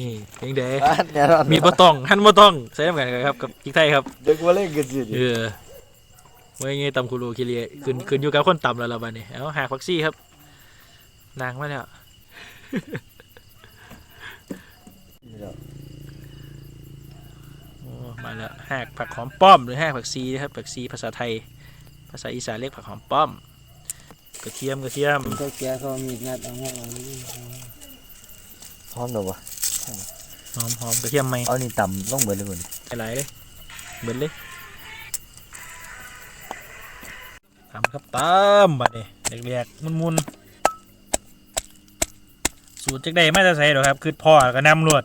นี่เพียงเดอะแน่นอนมีบ่ต้องหั่นบ่ต้องใส่น้ำกันครับกับพริกไทยครับเด็กว่าเล่นกันสิเออไว้ไงตำคุรูคิเรียขึ้นขึ้นอยู่กับคนตำแล้วล่ะบัดนี้เอาหากฟักซี่ครับ นางมาแล้วโอ้มาแล้วหากผักหอมป้อมหรือหากผักซีนะครับผักซีภาษาไทย ภาษาอีสานเรียกผักหอมป้อม กระเทียมกระเทียมเขาแก่เขามีงัดเอาหัวเอา พร้อมหรอวะหอมหอมกระเทียมไหมเอานี่ต่ำต้องเบิดเลยคนหลายๆเลยเบิดเลยตามครับตามบัดนี้แรกๆมุนๆสูตรจักได้มาจะใส่หรอกครับคือพ่อก็นำรวด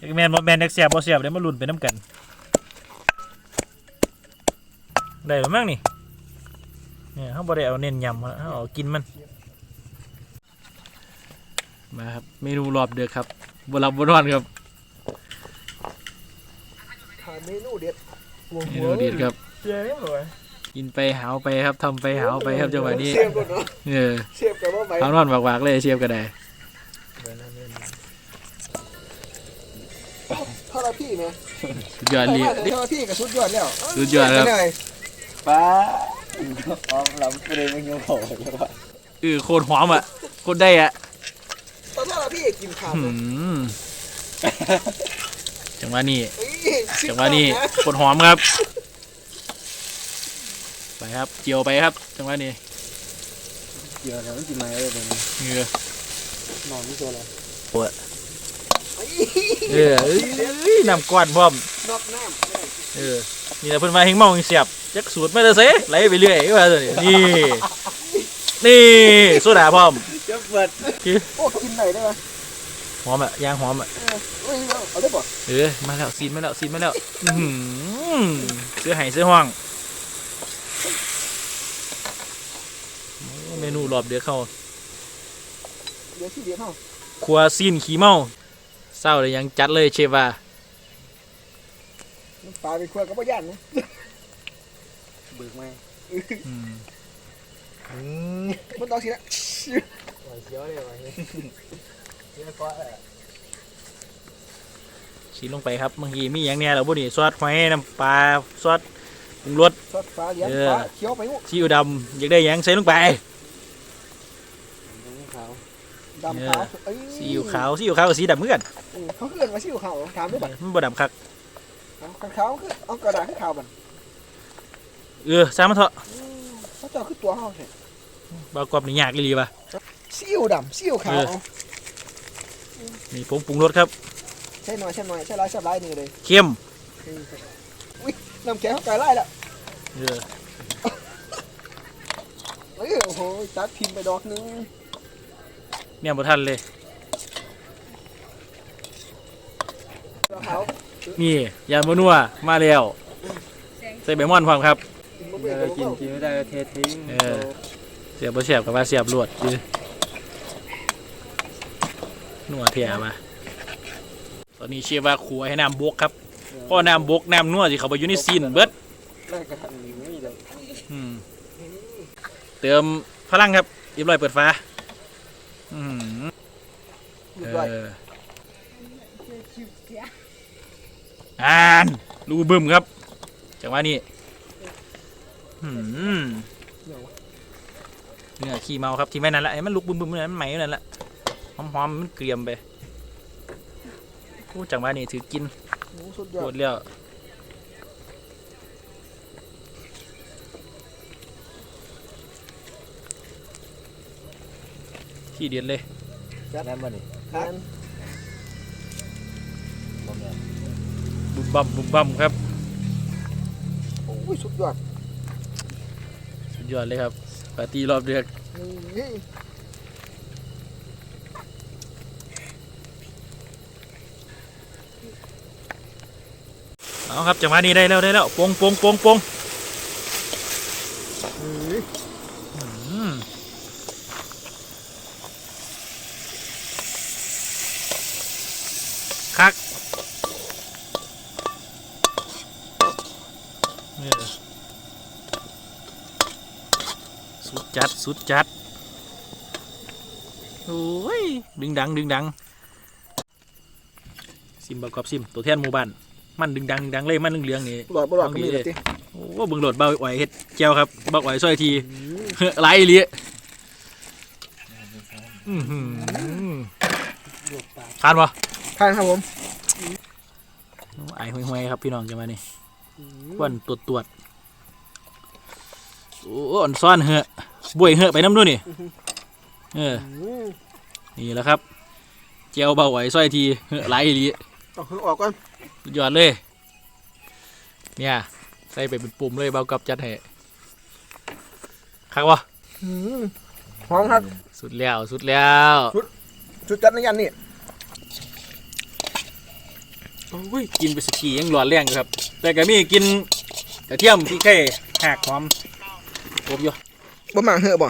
จักแมนบ่แมนจักเสียบบ่เสียบเดี๋ยวมาลุ้นไปน้ำกัน ได้หรือมั้งนี่เนี่ยเขาบ่ได้เอาเน้นยำเขาเอากินมัน มาครับ เมนูรอบเดือกครับบรับบนอนครับเมนูเด็ดเมนูเด็ดครับ เจ๊งเลยกินไปหาวไปครับทำไปหาวไปครับจังหวะนี้เสียบก่อนเนาะเออเสียบกับว่าไปหาวนอนวากๆเลยเชียบก็ได้เท่าไรพี่ไหมสุดยอดเลยเท่าไรพี่กับสุดยอดแล้วสุดยอดครับ ป้าพร้อมลำก็เลยไม่ยุ่งโผล่เลยว่า เออโคตรหอมอะโคตรได้อะ ตอนเท่าไรพี่กินขาดหืมจังหวะนี้เอ้ยจังหวะนี้โคตรหอมครับ ไปครับเจียวไปครับ จังหวะนี้เกี่ยวแล้วกินมาเลยตรงนี้เออนอนนี่ตัวอะไรเออเอ้ยน้ำก้อนพร้อม นอกน้ำเออ นี่นะเพิ่นมาเฮงเมาเฮงเสียบจักสูตรไม่ได้เซ่ไหลไปเรื่อยว่าตัวนี้นี่ นี่โซดาพร้อมจะ เปิดโอ้กินไหนได้ไหมหอมอะยางหอมอะเอ้ยเอาได้ป่ะเออมาแล้วซีนมาแล้วซีนมาแล้วอื้อหือเสื้อไห้เสื้อห้องโอ้เมนูรอบเดือเข้าเดี๋ยวที่เดียวเท่าครัวซีนขี้เมาเศร้าเลยยังจัดเลยเชฟว่าปลาไปคั่วกับพ่ย่านนะเบิกมาอืมมันต้องสิละ เขียวเลยว่ะเขียวก็เออชีลงไปครับบางทีมีอย่างเนี้ยเราบุนี่ซอสหอยน้ำปลาซอสปรุงรสซอสฟ้าเลี้ยงเออ ฟ้าเขียวไปงูซีอิ๊วดำอยากได้หยังใส่ลงไปขาวดำขาวเอ้ยซีอิ๊วขาวซีอิ๊วขาวกับสีดำเหมือนกันอืมเขาเกินมาซีอิ๊วขาวถามด้วยบัตรมันบ่ดำคักขาวคือเอากระดาษขึ้นขาวบัตรเออสามมันเถอะเขาจะขึ้นตัวเขาเนี่ยบากรอบนี่ยากอีหลีป่ะ ซีอิ๊วดำซีอิ๊วขาวเออนี่ผงปรุงรสครับใช่หน่อยใช่หน่อยใช่ร้ายใช่ร้ายนี่เลยเข้มอุ้ยน้ำแข็งเขาไก่ไล่ละเออเอ้ยโอ้โหจัดพิมพ์ไปดอกนึงเนี่ยบ่ทันเลยขาวนี่ยานบนัวมาแล้วใส่ใบม่อนพร้อมครับกินมาเบื่อกินกินไม่ได้ก็เททิ้งเออเสียบบ่เสียบกับว่าเสียบลวดคือ นัวเทียมา ตอนนี้เชื่อว่าขัวให้น้ำบกครับพราะน้ำบกน้ำนัวสิเขาไปอยู่ในซีนเบิดเลยมเติมพลังครับเรียบร้อยเปิดฟ้าอืมดูเอด้วยออ่านรูบึ้มครับจังหวะนี้อืมเนื้อขี้เมาครับที่แม่นั่นละไอ้มันลุกบึ้มบึมนั่นมันไหมนั่นละ หอมหอมๆมันเกรียมไปโอ้จังหวะนี้ถือกินโอ้สุดยปอวดดแล้วที่เด็ดเลยนั่นมาดิครับ บ่แม่นบุบบัมบุบบัมครับ โอ้ยสุดยอดสุดยอดเลยครับปาร์ตี้รอบเดือกนี่ เอาครับจังหวะนี้ได้แล้วได้แล้วปงปงปงปงอืมคักเออสุดจัดสุดจัดโอ้ยดึงดังดึงดัง ซิมเบากรอบซิมตัวแทนหมู่บ้าน มันดึงดังดึงดังเลยมันเหลืองๆนี่หลอดบ่หลอดก็มีเลยติโอ้เบิ่งโหลดเบาอ่อยเฮ็ดแก้วครับเบาอ่อยซอยทีหลายอีหลีอื้อหือทานปะทานครับผมไอ้ห่วยๆครับพี่น้องจะมานี่ควันตรวจตรวจโอ้อ่อนซ่อนเหอะบวยเหอะไปน้ำด้วยนี่เอออืมนี่แหละครับเจียวเบาไหวซอยทีเหอะหลา ยอีหลีเอาขึ้นออกก่อนสุดยอดเลย เนี่ย ใส่ไปเป็นปุ่มเลยเบากับจัดให้คักวะอืมหอมครับ สุดแล้วสุดแล้วชุดจัดในยันนี่โอ้ยกินไปสกียังร้อนแรงอยู่ครับ แต่ก็มีกินกระเทียมพริกไทยหักหอมครบอยู่บ่หมางเหอะบ่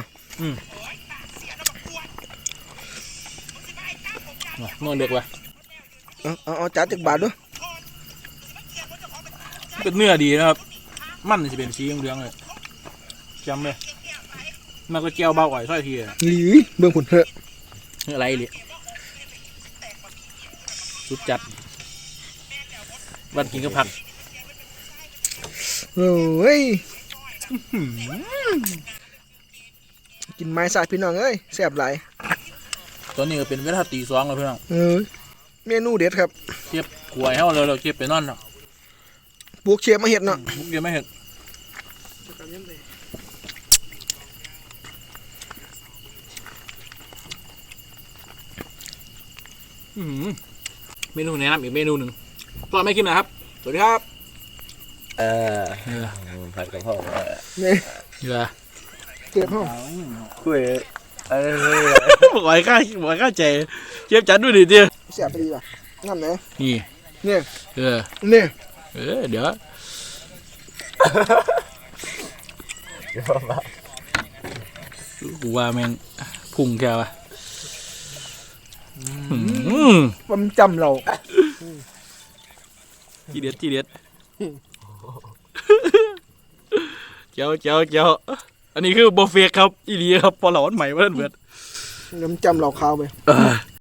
นอนเด็กว่ะ เอาเอาเอาจัดจากบาทด้วยเป็นเนื้อดีนะครับ มันจะเป็นสีเหลืองๆเลยจำเลยมันก็เจียวเบาอ่อยซอยทีอะหลีเบิ่งผุนเหอะเนื้ออะไรเลยสุดจัดวันกินกับผักโอ้ยกินไม้สาดพี่น้องเอ้ยแซ่บหลายตอนนี้ก็เป็นเวลาตีสองแล้วเพื่อนเออ เมนูเด็ดครับเทียบกล้วยให้เราเราเทียบไปนอนเนาะปลูกเชียบมาเห็ดเนาะมุกเดียวไม่เห็นอืมเมนูแนะนำอีกเมนูหนึ่งตอนไม่กินนะครับ สวัสดีครับ เออเออผัดกะเพราเออนี่เยอะเก็บห้องคุยเออบอกไอ้ข้าบอกไอ้ข้าใจเจี๊ยบจัดด้วยดิเจี๊ยแซ่บไปดีป่ะงั้นไหนนี่ เนี่ยเออ นี่เออ เดี๋ยวกูว่าแม่งพุ่งแค่วะอืมมันจำเราจีเด็ดจีเด็ดเจ้าเจ้าเจ้าอันนี้คือโบเฟกครับ อีหลีครับ พอหลอนใหม่เพื่อนเบิดมันจำเราข้าวไปเออ